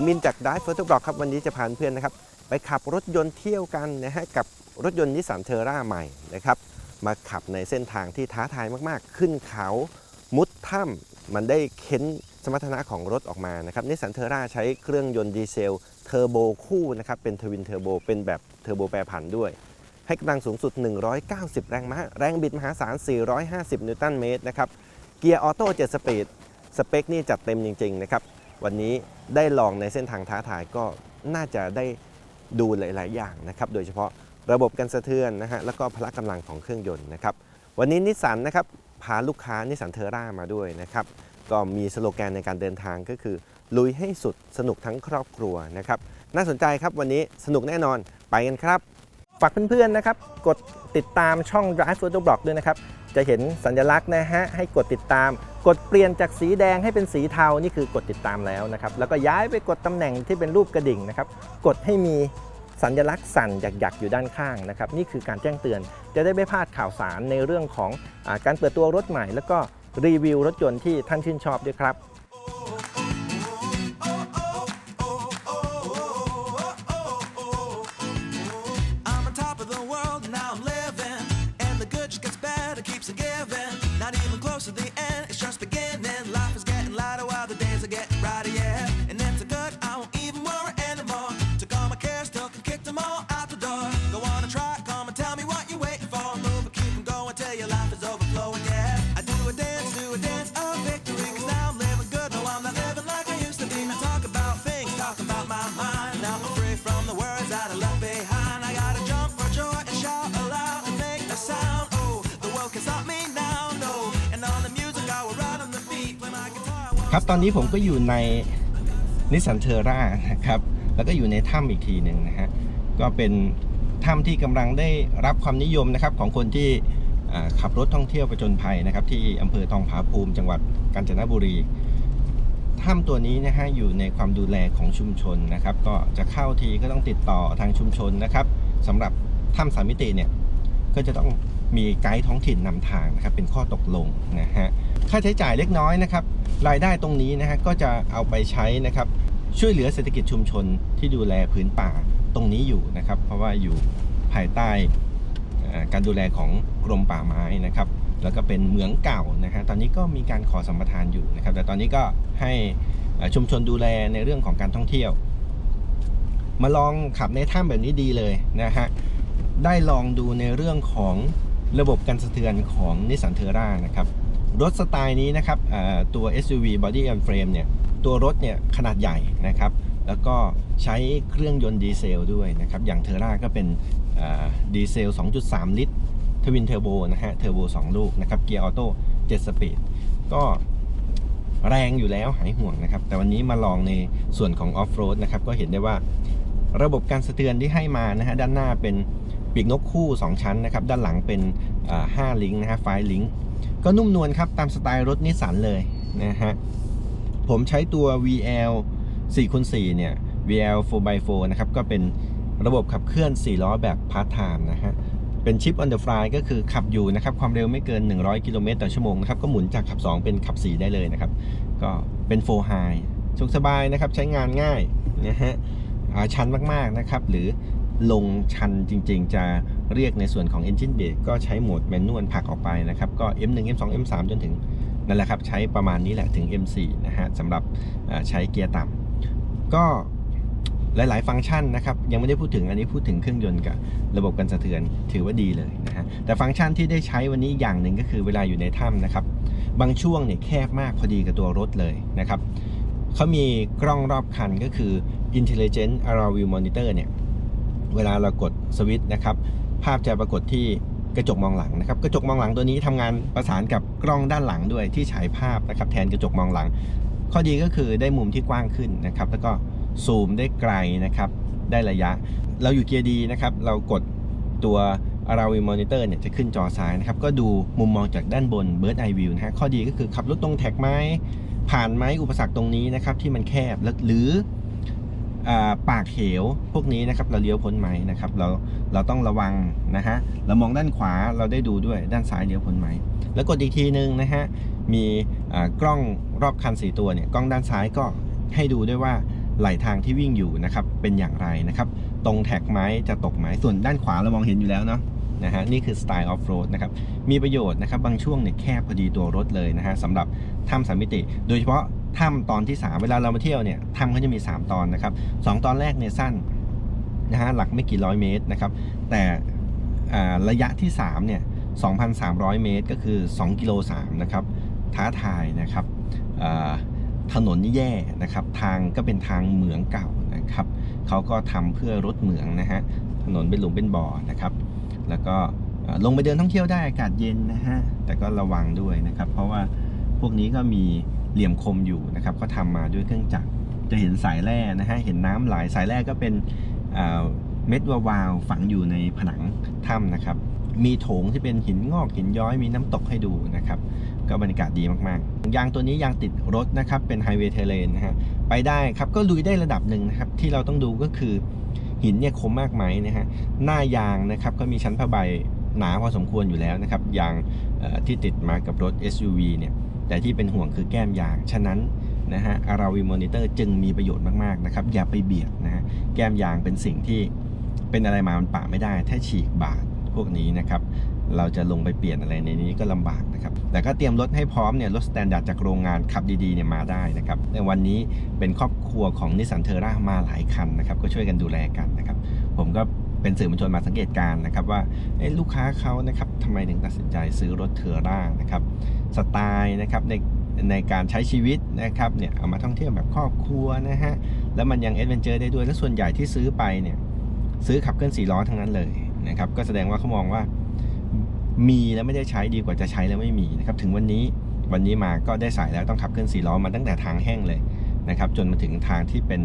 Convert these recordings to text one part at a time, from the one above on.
ผมมินจากได้เฟิร์สบล็อกครับวันนี้จะพาเพื่อนนะครับ ไปขับรถยนต์เที่ยวกันนะฮะกับรถยนต์นิสสันเทอร่าใหม่นะครับ มาขับในเส้นทางที่ท้าทายมากๆ ขึ้นเขามุดถ้ำมันได้เค้นสมรรถนะของรถออกมานะครับนิสสันเทอร่าใช้เครื่องยนต์ดีเซลเทอร์โบคู่นะครับเป็นทวินเทอร์โบเป็นแบบเทอร์โบแปรผันด้วย ให้กำลังสูงสุด 190 แรงม้าแรงบิดมหาศาล 450 นิวตันเมตรนะครับเกียร์ออโต้7สปีดสเปคนี่จัดเต็มจริงๆนะครับวันนี้ ได้ลองในเส้นทางท้าทายก็น่าจะได้ดูหลาย ๆ อย่างนะครับโดยเฉพาะระบบการสะเทือนนะฮะแล้วก็พละกำลังของเครื่องยนต์นะครับวันนี้นิสสันนะครับพาลูกค้านิสสันเทอร่ามาด้วยนะครับก็มีสโลแกนในการเดินทางก็คือ ลุยให้สุดสนุกทั้งครอบครัวนะครับน่าสนใจครับวันนี้สนุกแน่นอนไปกันครับ ฝากเพื่อน ๆ นะครับ กดติดตามช่อง Drive Photo Blog ด้วยนะครับ จะเห็นสัญลักษณ์นะฮะให้กดติดตาม กดเปลี่ยนจากสีแดงให้เป็นสีเทานี่คือกดติดตามแล้วนะครับ แล้วก็ย้ายไปกดตำแหน่งที่เป็นรูปกระดิ่งนะครับ กดให้มีสัญลักษณ์สั่นหยักๆอยู่ด้านข้างนะครับ นี่คือการแจ้งเตือนจะได้ไม่พลาดข่าวสารในเรื่องของอการเปิดตัวรถใหม่ แล้วก็รีวิวรถยนต์ที่ท่านชื่นชอบด้วยครับ ครับตอนนี้ผมก็อยู่ในนิสสันเทอร่านะครับแล้วก็อยู่ในถ้ำอีกทีหนึ่งนะฮะก็เป็นถ้ำที่กำลังได้รับความนิยมนะครับของคนที่ขับรถท่องเที่ยวประจนภัยนะครับ ที่อำเภอทองผาภูมิจังหวัดกาญจนบุรีถ้ำตัวนี้นะฮะอยู่ในความดูแลของชุมชนนะครับ ก็จะเข้าทีก็ต้องติดต่อทางชุมชนนะครับสำหรับถ้ำสามมิติเนี่ยก็จะต้องมีไกด์ท้องถิ่นนำทางนะครับเป็นข้อตกลงนะฮะค่าใช้จ่ายเล็กน้อยนะครับ รายได้ตรงนี้นะฮะก็จะเอาไปใช้นะครับ ช่วยเหลือเศรษฐกิจชุมชนที่ดูแลพื้นป่าตรงนี้อยู่นะครับ เพราะว่าอยู่ภายใต้การดูแลของกรมป่าไม้นะครับ แล้วก็เป็นเหมืองเก่านะฮะตอนนี้ก็มีการขอสัมปทานอยู่นะครับ แต่ตอนนี้ก็ให้ชุมชนดูแลในเรื่องของการท่องเที่ยว มาลองขับในถ้ำแบบนี้ดีเลยนะฮะได้ลองดูในเรื่องของระบบการสะเทือนของนิสสันเทอร่านะครับ รถสไตล์นี้นะครับเอ่อตัว SUV Body and Frame เนี่ยตัวรถเนี่ยขนาดใหญ่นะครับ แล้วก็ใช้เครื่องยนต์ดีเซลด้วยนะครับ อย่างเทอร่าก็เป็นเอ่อดีเซล 2.3 ลิตรทวินเทอร์โบนะฮะเทอร์โบ 2 ลูกนะครับเกียร์ออโต้7สปีดก็แรงอยู่แล้วหายห่วงนะครับ แต่วันนี้มาลองในส่วนของออฟโรดนะครับ ก็เห็นได้ว่าระบบการสะเทือนที่ให้มานะฮะด้านหน้าเป็นปีกนกคู่ 2 ชั้นนะครับ ด้านหลังเป็นอ่า5ลิงก์นะฮะไฟลิงก์ ก็นุ่มนวลครับตามสไตล์รถนิสสันเลยนะฮะ ผมใช้ตัว VL 4คูณ4เนี่ย VL 4x4 นะครับ ก็เป็นระบบขับเคลื่อน 4 ล้อแบบพาร์ทไทม์นะฮะ เป็นชิป on the fly ก็คือขับอยู่นะครับ ความเร็วไม่เกิน 100 กิโลเมตรต่อชั่วโมงนะครับ ก็หมุนจากขับ 2 เป็นขับ 4 ได้เลยนะครับ ก็เป็น4 high สุขสบายนะครับ ใช้งานง่ายนะฮะชันมาก ๆ นะครับ หรือลงชันจริง ๆ จะ เรียกในส่วนของ engine brake ก็ใช้โหมดแมนนวลผลักออกไปนะครับก็ M1 M2 M3 จนถึงนั่นแหละครับใช้ประมาณนี้แหละถึง M4 นะฮะสำหรับใช้เกียร์ต่ำก็หลาย ๆ ฟังก์ชันนะครับยังไม่ได้พูดถึงอันนี้พูดถึงเครื่องยนต์กับระบบการสะเทือนถือว่าดีเลยนะฮะแต่ฟังก์ชันที่ได้ใช้วันนี้อย่างหนึ่งก็คือเวลาอยู่ในถ้ำนะครับบางช่วงเนี่ยแคบมากพอดีกับตัวรถเลยนะครับเขามีกล้องรอบคันก็คือ Intelligent Around View Monitor เนี่ยเวลาเรากดสวิตช์นะครับ ภาพจะปรากฏที่กระจกมองหลังนะครับ กระจกมองหลังตัวนี้ทำงานประสานกับกล้องด้านหลังด้วยที่ฉายภาพนะครับแทนกระจกมองหลัง ข้อดีก็คือได้มุมที่กว้างขึ้นนะครับ แล้วก็ซูมได้ไกลนะครับ ได้ระยะ เราอยู่เกียร์ดีนะครับ เรากดตัว a r a w i Monitor เนี่ยจะขึ้นจอซ้ายนะครับ ก็ดูมุมมองจากด้านบน Bird Eye View นะฮะข้อดีก็คือขับรถตรงแท็กไหมผ่านไหมอุปสรรคตรงนี้นะครับที่มันแคบล้วหรือ ปากเหวพวกนี้นะครับเราเลี้ยวพ้นไหมนะครับเราเราต้องระวังนะฮะเรามองด้านขวาเราได้ดูด้วยด้านซ้ายเลี้ยวพ้นไหมแล้วกดอีกทีนึงนะฮะมีอ่ากล้องรอบคัน4ตัวเนี่ยกล้องด้านซ้ายก็ให้ดูด้วยว่าไหลทางที่วิ่งอยู่นะครับเป็นอย่างไรนะครับตรงแท็กไหมจะตกไหมส่วนด้านขวาเรามองเห็นอยู่แล้วเนาะนะฮะนี่คือสไตล์ออฟโรดนะครับมีประโยชน์นะครับบางช่วงเนี่ยแคบพอดีตัวรถเลยนะฮะสำหรับถ้ำสามมิติ โดยเฉพาะ ถ้ำตอนที่ 3 เวลาเรามาเที่ยวเนี่ยถ้ำเขาจะมี 3 ตอนนะครับสองตอนแรกเนี่ยสั้นนะฮะหลักไม่กี่ร้อยเมตรนะครับ แต่อ่าระยะที่3เนี่ย2,300 เมตรก็คือ 2 กิโล3นะครับท้าทายนะครับอ่าถนนแย่นะครับ ทางก็เป็นทางเหมืองเก่านะครับเขาก็ทำเพื่อรถเหมืองนะฮะถนนเป็นหลุมเป็นบ่อนะครับ แล้วก็ลงไปเดินท่องเที่ยวได้อากาศเย็นนะฮะแต่ก็ระวังด้วยนะครับ เพราะว่าพวกนี้ก็มี เหลี่ยมคมอยู่นะครับก็ทำมาด้วยเครื่องจักรจะเห็นสายแร่นะฮะเห็นน้ำไหลสายแร่ก็เป็นเม็ดวาวๆฝังอยู่ในผนังถ้ำนะครับ มีโถงที่เป็นหินงอกหินย้อยมีน้ำตกให้ดูนะครับ ก็บรรยากาศดีมากๆ ยางตัวนี้ยางติดรถนะครับเป็นไฮเวย์เทเลนนะฮะไปได้ครับก็ลุยได้ระดับหนึ่งนะครับ ที่เราต้องดูก็คือหินเนี่ยคมมากไหมนะฮะหน้ายางนะครับก็มีชั้นผ้าใบหนาพอสมควรอยู่แล้วนะครับยางที่ติดมากับรถ SUV เนี่ย แต่ที่เป็นห่วงคือแก้มยาง ฉะนั้นนะฮะอาราวีมอนิเตอร์จึงมีประโยชน์มาก ๆ นะครับ อย่าไปเบียดนะฮะแก้มยางเป็นสิ่งที่เป็นอะไรมามันปะไม่ได้ ถ้าฉีกบาดพวกนี้นะครับ เราจะลงไปเปลี่ยนอะไรในนี้ก็ลำบากนะครับ แต่ก็เตรียมรถให้พร้อมเนี่ยรถสแตนดาร์ดจากโรงงานขับดีๆเนี่ยมาได้นะครับในวันนี้เป็นครอบครัวของนิสสันเทอร่ามาหลายคันนะครับ ก็ช่วยกันดูแลกันนะครับ ผมก็เป็นสื่อมวลชนมาสังเกตการณ์นะครับว่าลูกค้าเขานะครับทำไมถึงตัดสินใจซื้อรถเทอร่านะครับ สไตล์นะครับในในการใช้ชีวิตนะครับเนี่ยเอามาท่องเที่ยวแบบครอบครัวนะฮะแล้วมันยังเอดเวนเจอร์ได้ด้วยและส่วนใหญ่ที่ซื้อไปเนี่ยซื้อขับเคลื่อนสี่ล้อทั้งนั้นเลยนะครับก็แสดงว่าเขามองว่ามีแล้วไม่ได้ใช้ดีกว่าจะใช้แล้วไม่มีนะครับถึงวันนี้วันนี้มาก็ได้สายแล้วต้องขับเคลื่อนสี่ล้อมาตั้งแต่ทางแห้งเลยนะครับจนมาถึงทางที่เป็น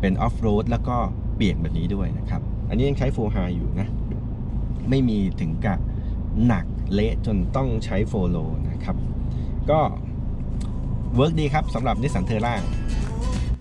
เป็นออฟโรดแล้วก็เปียกแบบนี้ด้วยนะครับอันนี้ยังใช้โฟไฮอยู่นะไม่มีถึงกับหนัก เละจนต้องใช้โฟโลนะครับ ก็เวิร์กดีครับสำหรับนิสสันเทอร่า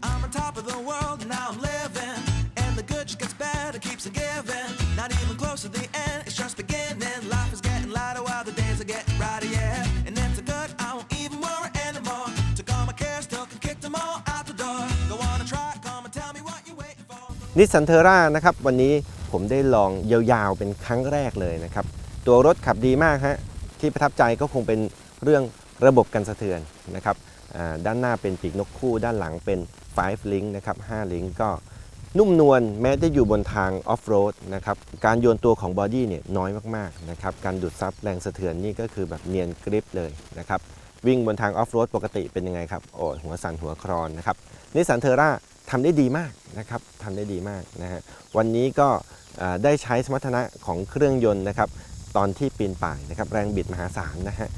I'm on top of the world, now I'm living. And the good just gets better, keeps on giving. Not even close to the end, it's just beginning. Life is getting lighter while the days are getting brighter, yeah. And it's a good, I won't even worry anymore. Took all my cares, took and kicked them all out the door. Go on and try, come and tell me what you're waiting for. นิสสันเทอร่านะครับ วันนี้ผมได้ลองยาวๆเป็นครั้งแรกเลยนะครับ ตัวรถขับดีมากฮะที่ประทับใจก็คงเป็นเรื่องระบบกันสะเทือนนะครับด้านหน้าเป็นปีกนกคู่ ด้านหลังเป็น5 link นะครับ5 link ก็นุ่มนวลแม้จะอยู่บนทางออฟโรดนะครับการโยนตัวของบอดี้เนี่ยน้อยมากๆนะครับการดูดซับแรงสะเทือนนี่ก็คือแบบเนียนกริปเลยนะครับวิ่งบนทางออฟโรดปกติเป็นยังไงครับโอ้หัวสั่นหัวครอนนะครับนิสสันเทอร่าทำได้ดีมากนะครับทำได้ดีมากนะฮะวันนี้ก็ได้ใช้สมรรถนะของเครื่องยนต์นะครับ ตอนที่ปีนป่ายนะครับแรงบิดมหาศาลนะฮะ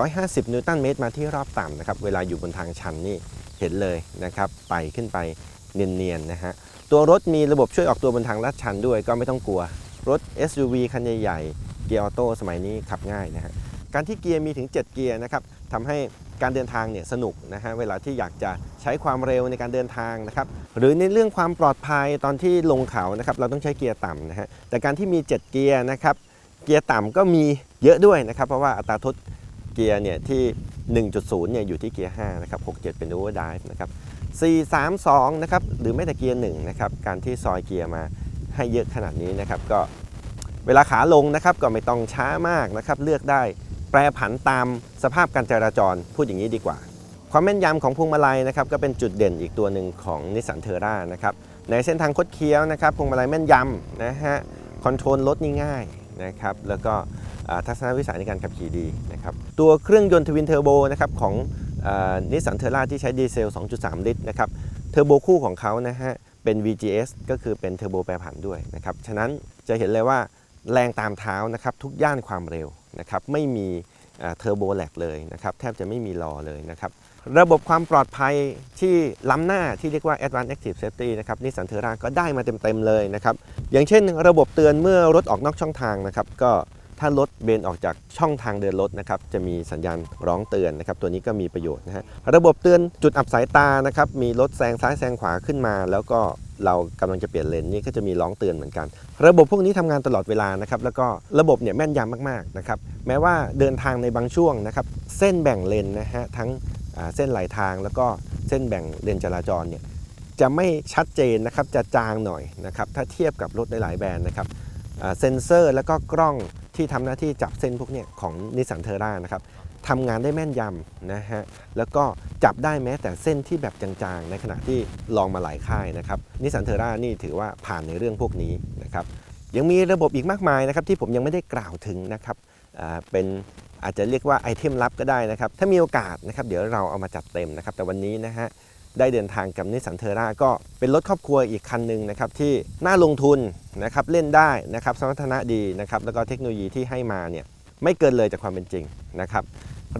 450 นิวตันเมตรมาที่รอบต่ำนะครับเวลาอยู่บนทางชันนี่เห็นเลยนะครับไต่ขึ้นไปเนียนๆนะฮะตัวรถมีระบบช่วยออกตัวบนทางลาดชันด้วยก็ไม่ต้องกลัว รถ SUV คันใหญ่ๆ เกียร์ออโต้สมัยนี้ขับง่ายนะฮะการที่เกียร์มีถึง 7 เกียร์นะครับทำให้การเดินทางเนี่ยสนุกนะฮะเวลาที่อยากจะใช้ความเร็วในการเดินทางนะครับหรือในเรื่องความปลอดภัยตอนที่ลงเขานะครับเราต้องใช้เกียร์ต่ำนะฮะแต่การที่มี 7 เกียร์นะครับ เกียร์ต่ำก็มีเยอะด้วยนะครับ เพราะว่าอัตราทดเกียร์เนี่ยที่ 1.0 เนี่ยอยู่ที่เกียร์ 5 นะครับ 67 เป็นโอเวอร์ไดฟ์นะครับ 4 3 2 นะครับ หรือไม่แต่เกียร์ 1 นะครับ การที่ซอยเกียร์มาให้เยอะขนาดนี้นะครับ ก็เวลาขาลงนะครับก็ไม่ต้องช้ามากนะครับ เลือกได้แปรผันตามสภาพการจราจร พูดอย่างนี้ดีกว่า ความแม่นยำของพวงมาลัยนะครับก็เป็นจุดเด่นอีกตัวหนึ่งของนิสสันเทอร่านะครับ ในเส้นทางคดเคี้ยวนะครับพวงมาลัยแม่นยำนะฮะ คอนโทรลรถนี่ง่าย นะครับแล้วก็ทัศนวิสัยในการขับขี่ดีนะครับตัวเครื่องยนต์ทวินเทอร์โบนะครับของนิสสันเทอร่าที่ใช้ดีเซล 2.3 ลิตรนะครับเทอร์โบคู่ของเขานะฮะเป็น VGS ก็คือเป็นเทอร์โบแปรผันด้วยนะครับฉะนั้นจะเห็นเลยว่าแรงตามเท้านะครับทุกย่านความเร็วนะครับไม่มีเทอร์โบแลกเลยนะครับแทบจะไม่มีรอเลยนะครับ ระบบความปลอดภัยที่ล้ำหน้าที่เรียกว่า Advanced Active Safety นะครับนิสสันเทอร่าก็ได้มาเต็มๆเลยนะครับ อย่างเช่น ระบบเตือนเมื่อรถออกนอกช่องทางนะครับ ก็ถ้ารถเบนออกจากช่องทางเดินรถนะครับ จะมีสัญญาณร้องเตือนนะครับ ตัวนี้ก็มีประโยชน์นะฮะระบบเตือนจุดอับสายตานะครับ มีรถแซงซ้ายแซงขวาขึ้นมา แล้วก็เรากำลังจะเปลี่ยนเลนนี่ก็จะมีร้องเตือนเหมือนกัน ระบบพวกนี้ทำงานตลอดเวลานะครับแล้วก็ระบบเนี่ยแม่นยำมากๆนะครับแม้ว่าเดินทางในบางช่วงนะครับเส้นแบ่งเลนนะฮะทั้ง เส้นไหลทางแล้วก็เส้นแบ่งเลนจราจรเนี่ยจะไม่ชัดเจนนะครับจะจางหน่อยนะครับถ้าเทียบกับรถหลายๆแบรนด์นะครับเซนเซอร์แล้วก็กล้องที่ทำหน้าที่จับเส้นพวกเนี้ยของนิสสันเทอร่านะครับทำงานได้แม่นยำนะฮะแล้วก็จับได้แม้แต่เส้นที่แบบจางๆ ในขณะที่ลองมาหลายค่ายนะครับนิสสันเทอร่านี่ถือว่าผ่านในเรื่องพวกนี้นะครับยังมีระบบอีกมากมายนะครับที่ผมยังไม่ได้กล่าวถึงนะครับเป็น อาจจะเรียกว่าไอเทมลับก็ได้นะครับ ถ้ามีโอกาสนะครับ เดี๋ยวเราเอามาจัดเต็มนะครับ แต่วันนี้นะฮะได้เดินทางกับนิสสันเทอร่าก็เป็นรถครอบครัวอีกคันหนึ่งนะครับที่น่าลงทุนนะครับเล่นได้นะครับสมรรถนะดีนะครับแล้วก็เทคโนโลยีที่ให้มาเนี่ยไม่เกินเลยจากความเป็นจริงนะครับ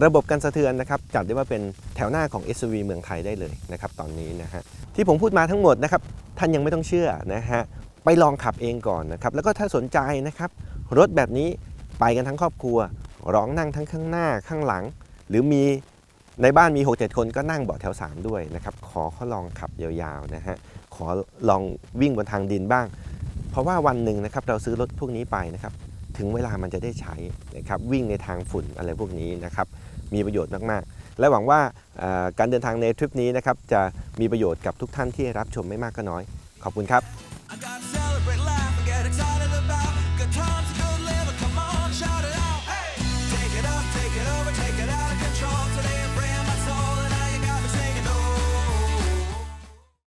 ระบบการสะเทือนนะครับจัดได้ว่าเป็นแถวหน้าของ SUV เมืองไทยได้เลยนะครับตอนนี้นะฮะที่ผมพูดมาทั้งหมดนะครับท่านยังไม่ต้องเชื่อนะฮะไปลองขับเองก่อนนะครับแล้วก็ถ้าสนใจนะครับรถแบบนี้ไปกันทั้งครอบครัว ร้องนั่งทั้งข้างหน้าข้างหลัง หรือมีในบ้านมี 6-7 คนก็นั่งเบาะแถว 3 ด้วยนะครับ ขอเขาลองขับยาวๆนะฮะขอลองวิ่งบนทางดินบ้าง เพราะว่าวันหนึ่งนะครับเราซื้อรถพวกนี้ไปนะครับ ถึงเวลามันจะได้ใช้นะครับวิ่งในทางฝุ่นอะไรพวกนี้นะครับมีประโยชน์มากๆ และหวังว่าการเดินทางในทริปนี้นะครับจะมีประโยชน์กับทุกท่านที่รับชมไม่มากก็น้อย ขอบคุณครับ